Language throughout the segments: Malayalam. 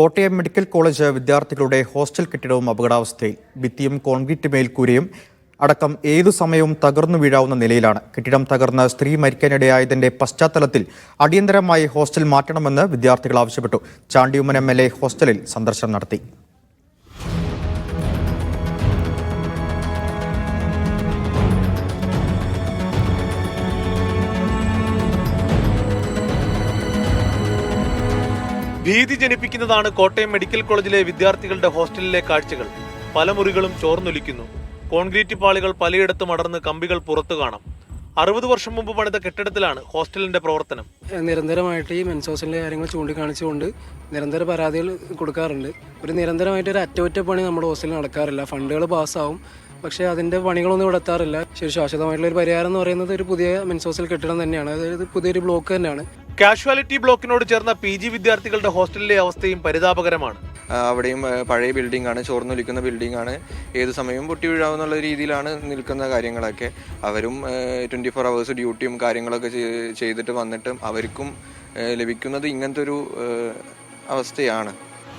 കോട്ടയം മെഡിക്കൽ കോളേജ് വിദ്യാർത്ഥികളുടെ ഹോസ്റ്റൽ കെട്ടിടവും അപകടാവസ്ഥയിൽ ഭിത്തിയും കോൺക്രീറ്റ് മേൽക്കൂരയും അടക്കം ഏതു സമയവും തകർന്നു വീഴാവുന്ന നിലയിലാണ്. കെട്ടിടം തകർന്ന് സ്ത്രീ മരിക്കാനിടയായതിന്റെ പശ്ചാത്തലത്തിൽ അടിയന്തരമായി ഹോസ്റ്റൽ മാറ്റണമെന്ന് വിദ്യാർത്ഥികൾ ആവശ്യപ്പെട്ടു. ചാണ്ടിയുമ്മൻ എം ഹോസ്റ്റലിൽ സന്ദർശനം നടത്തി. ഭീതി ജനിപ്പിക്കുന്നതാണ് കോട്ടയം മെഡിക്കൽ കോളേജിലെ വിദ്യാർത്ഥികളുടെ ഹോസ്റ്റലിലെ കാഴ്ചകൾ. പല മുറികളും ചോർന്നൊലിക്കുന്നു. കോൺക്രീറ്റ് പാളികൾ പലയിടത്തും അടർന്ന് കമ്പികൾ പുറത്തു കാണാം. അറുപത് വർഷം മുമ്പ് പണിത കെട്ടിടത്തിലാണ് ഹോസ്റ്റലിന്റെ പ്രവർത്തനം. നിരന്തരമായിട്ട് ഈ മെൻസോസിന്റെ കാര്യങ്ങൾ ചൂണ്ടിക്കാണിച്ചുകൊണ്ട് നിരന്തര പരാതികൾ കൊടുക്കാറുണ്ട്. ഒരു നിരന്തരമായിട്ട് ഒരു അറ്റകുറ്റപ്പണി നമ്മുടെ ഹോസ്റ്റലിൽ നടക്കാറില്ല. ഫണ്ടുകൾ പാസ്സാവും. പക്ഷേ അതിന്റെ പണികളൊന്നും ഇവിടെ എത്താറില്ല. ശരി ശാശ്വതമായിട്ടുള്ള ഒരു പരിഹാരം എന്ന് പറയുന്നത് ഒരു പുതിയ മെൻസോസിൽ കെട്ടിടം തന്നെയാണ്. അതായത് പുതിയൊരു ബ്ലോക്ക് തന്നെയാണ്. കാഷ്വാലിറ്റി ബ്ലോക്കിനോട് ചേർന്ന പി ജി വിദ്യാർത്ഥികളുടെ ഹോസ്റ്റലിലെ അവസ്ഥയും പരിതാപകരമാണ്. അവിടെയും പഴയ ബിൽഡിംഗ് ആണ് ചോർന്നൊലിക്കുന്ന ബിൽഡിംഗ് ആണ്. ഏത് സമയവും പൊട്ടി വീഴാവുന്ന രീതിയിലാണ് നിൽക്കുന്ന കാര്യങ്ങളൊക്കെ. അവരും ട്വന്റി ഫോർ അവേഴ്സ് ഡ്യൂട്ടിയും കാര്യങ്ങളൊക്കെ ചെയ്തിട്ട് വന്നിട്ടും അവർക്കും ലഭിക്കുന്നത് ഇങ്ങനത്തെ ഒരു അവസ്ഥയാണ്.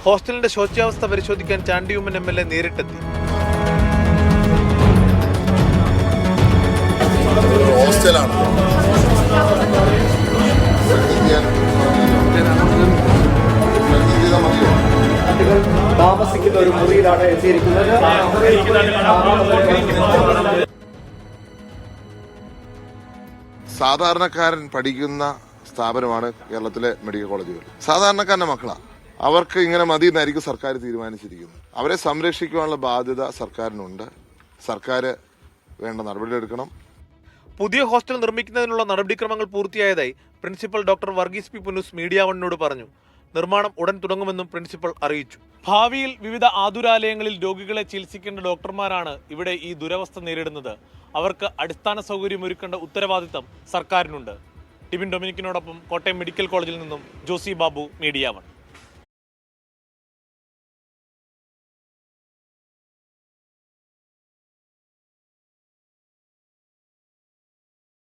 ഹോസ്റ്റലിന്റെ ശോച്യാവസ്ഥ പരിശോധിക്കാൻ ചാണ്ടിയുമ്മൻ എം എൽ എ നേരിട്ടെത്തി. താമസിക്കുന്ന ഒരു മുറിയിലാണ് എത്തിയിരിക്കുന്നത്. സാധാരണക്കാരൻ പഠിക്കുന്ന സ്ഥാപനമാണ് കേരളത്തിലെ മെഡിക്കൽ കോളേജുകൾ. സാധാരണക്കാരന്റെ മക്കളാണ് അവർക്ക് ഇങ്ങനെ മതി എന്നായിരിക്കും സർക്കാർ തീരുമാനിച്ചിരിക്കുന്നത്. അവരെ സംരക്ഷിക്കുവാനുള്ള ബാധ്യത സർക്കാരിനുണ്ട്. സർക്കാർ വേണ്ട നടപടിയെടുക്കണം പുതിയ ഹോസ്റ്റൽ നിർമ്മിക്കുന്നതിനുള്ള നടപടിക്രമങ്ങൾ പൂർത്തിയായതായി principal doctor Varghese P Punnoose media വണ്ണിനോട് പറഞ്ഞു. നിർമ്മാണം ഉടൻ തുടങ്ങുമെന്നും പ്രിൻസിപ്പൽ അറിയിച്ചു. ഭാവിയിൽ വിവിധ ആതുരാലയങ്ങളിൽ രോഗികളെ ചികിത്സിക്കേണ്ട ഡോക്ടർമാരാണ് ഇവിടെ ഈ ദുരവസ്ഥ നേരിടുന്നത്. അവർക്ക് അടിസ്ഥാന സൗകര്യം ഒരുക്കേണ്ട ഉത്തരവാദിത്തം സർക്കാരിനുണ്ട്. ടിബിൻ ഡൊമിനിക്കിനോടൊപ്പം കോട്ടയം മെഡിക്കൽ കോളേജിൽ നിന്നും ജോസി ബാബു മീഡിയ വൺ